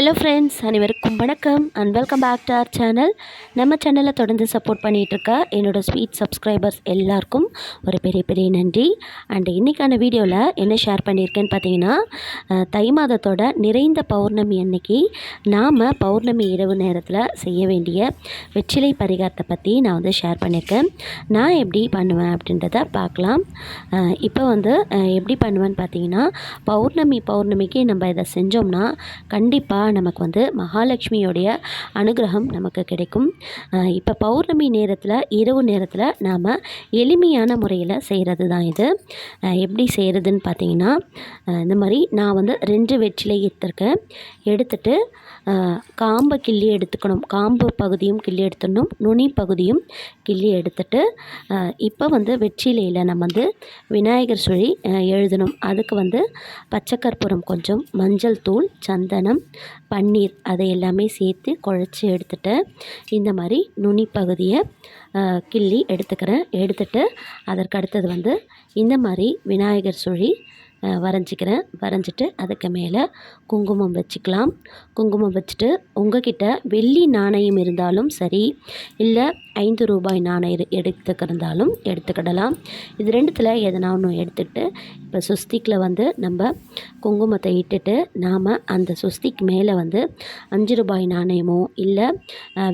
Hello friends அனைவருக்கும் வணக்கம் and welcome back to our channel நம்ம சேனலை தொடர்ந்து சப்போர்ட் பண்ணிகிட்டு இருக்க என்னோடய ஸ்வீட் சப்ஸ்கிரைபர்ஸ் எல்லாருக்கும் ஒரு பெரிய பெரிய நன்றி. அண்ட் இன்றைக்கான வீடியோவில் என்ன ஷேர் பண்ணியிருக்கேன்னு பார்த்தீங்கன்னா தை மாதத்தோட நிறைந்த பௌர்ணமி அன்னைக்கு நாம் பௌர்ணமி இரவு நேரத்தில் செய்ய வேண்டிய வெற்றிலை பரிகாரத்தை பற்றி நான் வந்து ஷேர் பண்ணியிருக்கேன் நான் எப்படி பண்ணுவேன் அப்படின்றத பார்க்கலாம். இப்போ வந்து எப்படி பண்ணுவேன்னு பார்த்தீங்கன்னா பௌர்ணமி பௌர்ணமிக்கு நம்ம இதை செஞ்சோம்னா கண்டிப்பாக நமக்கு வந்து மகாலட்சுமியோடைய அனுகிரகம் நமக்கு கிடைக்கும். இப்போ பௌர்ணமி நேரத்தில் இரவு நேரத்தில் நாம் எளிமையான முறையில் செய்கிறது தான் இது எப்படி செய்கிறதுன்னு பார்த்தீங்கன்னா இந்த மாதிரி நான் வந்து ரெண்டு வெற்றிலை எடுத்திருக்கேன். எடுத்துட்டு காம்பை கிள்ளி எடுத்துக்கணும். காம்பு பகுதியும் கிள்ளி எடுத்துடணும். நுனி பகுதியும் கிள்ளி எடுத்துட்டு இப்போ வந்து வெற்றிலையில் நம்ம வந்து விநாயகர் சுழி எழுதணும். அதுக்கு வந்து பச்சை கற்பூரம் கொஞ்சம் மஞ்சள் தூள் சந்தனம் பன்னீர் அதை எல்லாமே சேர்த்து குழச்சி எடுத்துட்டு இந்த மாதிரி நுனி பகுதியை கிள்ளி எடுத்துக்கிறேன். எடுத்துட்டு அதற்கு அடுத்தது வந்து இந்த மாதிரி விநாயகர் சுழி வரைஞ்சிக்கிறேன். வரைஞ்சிட்டு அதுக்கு மேலே குங்குமம் வச்சுக்கலாம். குங்குமம் வச்சுட்டு உங்ககிட்ட வெள்ளி நாணயம் இருந்தாலும் சரி இல்லை ஐந்து ரூபாய் நாணயம் எடுத்துக்கிருந்தாலும் எடுத்துக்கிடலாம். இது ரெண்டுத்தில் எதனா ஒன்று எடுத்துக்கிட்டு இப்போ சுஸ்திக்கில் வந்து நம்ம குங்குமத்தை இட்டுட்டு நாம் அந்த சுஸ்திக்கு மேலே வந்து அஞ்சு ரூபாய் நாணயமோ இல்லை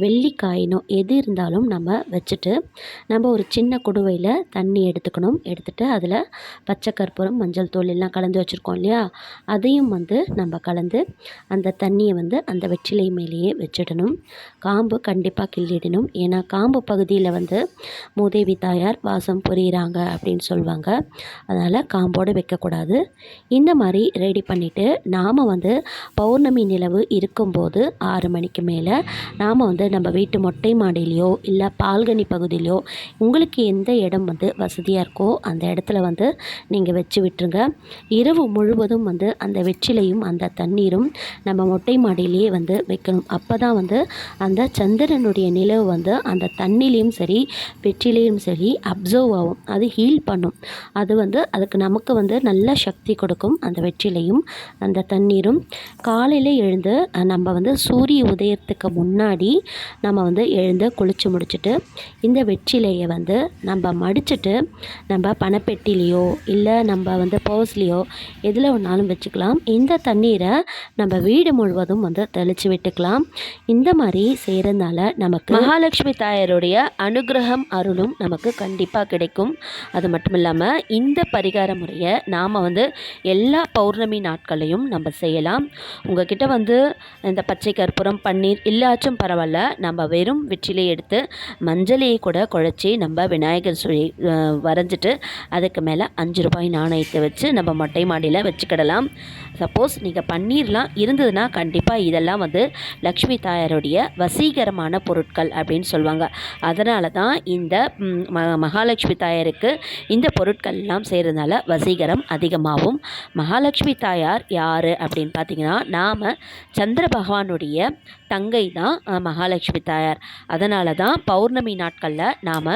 வெள்ளிக்காயினோ எது இருந்தாலும் நம்ம வச்சுட்டு நம்ம ஒரு சின்ன குடுவையில் தண்ணி எடுத்துக்கணும். எடுத்துகிட்டு அதில் பச்சை கற்பூரம் மஞ்சள் தூள் எல்லாம் கலந்து வச்சுருக்கோம் இல்லையா? அதையும் வந்து நம்ம கலந்து அந்த தண்ணியை வந்து அந்த வெற்றிலை மேலேயே வச்சிடணும். காம்பு கண்டிப்பாக கிள்ளிடணும். ஏன்னா காம்பு பகுதியில் வந்து மூதேவி தாயார் வாசம் புரியிறாங்க அப்படின்னு சொல்லுவாங்க அதனால் காம்போடு வைக்கக்கூடாது. இந்த மாதிரி ரெடி பண்ணிவிட்டு நாம் வந்து பௌர்ணமி நிலவு இருக்கும்போது ஆறு மணிக்கு மேலே நாம் வந்து நம்ம வீட்டு மொட்டை மாடியிலையோ இல்லை பால்கனி பகுதியிலையோ உங்களுக்கு எந்த இடம் வந்து வசதியாக இருக்கோ அந்த இடத்துல வந்து நீங்கள் வச்சு விட்டுருங்க. இரவு முழுவதும் வந்து அந்த வெற்றிலையும் அந்த தண்ணீரும் நம்ம மொட்டை மாடியிலேயே வந்து வைக்கணும். அப்போ தான் வந்து அந்த சந்திரனுடைய நிலவு வந்து அந்த தண்ணிலையும் சரி வெற்றிலையும் சரி அப்சர்வ் ஆகும். அது ஹீல் பண்ணும். அது வந்து அதுக்கு நமக்கு வந்து நல்ல சக்தி கொடுக்கும் அந்த வெற்றிலையும் அந்த தண்ணீரும். காலையில் எழுந்து நம்ம வந்து சூரிய உதயத்துக்கு முன்னாடி நம்ம வந்து எழுந்து குளித்து முடிச்சுட்டு இந்த வெற்றிலையை வந்து நம்ம மடிச்சுட்டு நம்ம பணப்பெட்டிலேயோ இல்லை நம்ம வந்து பர்ஸ்லேயோ எதில் வேணாலும் வச்சுக்கலாம். இந்த தண்ணீரை நம்ம வீடு முழுவதும் வந்து தெளித்து விட்டுக்கலாம். இந்த மாதிரி செய்கிறதுனால நமக்கு மகாலட்சுமி தாயாருடைய அனுகிரகம் அருளும் நமக்கு கண்டிப்பாக கிடைக்கும். அது மட்டும் இல்லாமல் இந்த பரிகார முறையை நாம் வந்து எல்லா பௌர்ணமி நாட்களையும் நம்ம செய்யலாம். உங்ககிட்ட வந்து இந்த பச்சை கற்பூரம் பன்னீர் இல்லாச்சும் பரவாயில்ல நம்ம வெறும் வெற்றிலை எடுத்து மஞ்சளையை கூட குழச்சி நம்ம விநாயகர் சுழி வரைஞ்சிட்டு அதுக்கு மேலே அஞ்சு ரூபாய் நாணயத்தை வச்சு நம்ம மொட்டை மாடியில் வச்சுக்கிடலாம். சப்போஸ் நீங்கள் பன்னீர்லாம் இருந்ததுன்னா கண்டிப்பாக இதெல்லாம் வந்து லக்ஷ்மி தாயாருடைய வசீகரமான பொருட்கள் அப்படின்னு சொல்லுவாங்க. அதனால தான் இந்த ம மகாலட்சுமி தாயாருக்கு இந்த பொருட்கள்லாம் செய்கிறதுனால வசீகரம் அதிகமாகும். மகாலட்சுமி தாயார் யார் அப்படின்னு பார்த்தீங்கன்னா நாம் சந்திர பகவானுடைய தங்கை தான் மகாலட்சுமி தாயார். அதனால தான் பௌர்ணமி நாட்களில் நாம்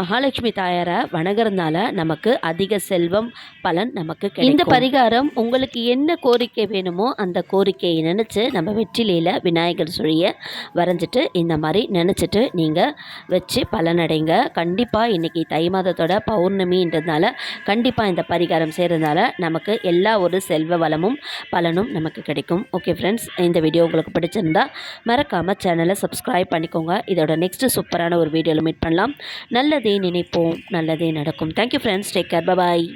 மகாலட்சுமி தாயாரை வணங்குறதுனால நமக்கு அதிக செல்வம் பலன் நமக்கு கிடைக்கும் இந்த பரிகாரம் உங்களுக்கு என்ன கோரிக்கை வேணுமோ அந்த கோரிக்கையை நினச்சி நம்ம வெற்றிலையில் விநாயகர் சுழியை வரைஞ்சிட்டு இந்த மாதிரி நினச்சிட்டு நீங்கள் வச்சு பலனடைங்க. கண்டிப்பாக இன்றைக்கி தை மாதத்தோட பௌர்ணமின்றதுனால கண்டிப்பாக இந்த பரிகாரம் செய்கிறதுனால நமக்கு எல்லா ஒரு செல்வ வளமும் பலனும் நமக்கு கிடைக்கும். ஓகே ஃப்ரெண்ட்ஸ் இந்த வீடியோ உங்களுக்கு பிடிச்சிருந்தா மறக்காமல் சேனலை சப்ஸ்கிரைப் பண்ணிக்கோங்க. இதோட நெக்ஸ்ட்டு சூப்பரான ஒரு வீடியோவில் மீட் பண்ணலாம். நல்லதே நினைப்போம் நல்லதே நடக்கும். Thank you friends take care bye bye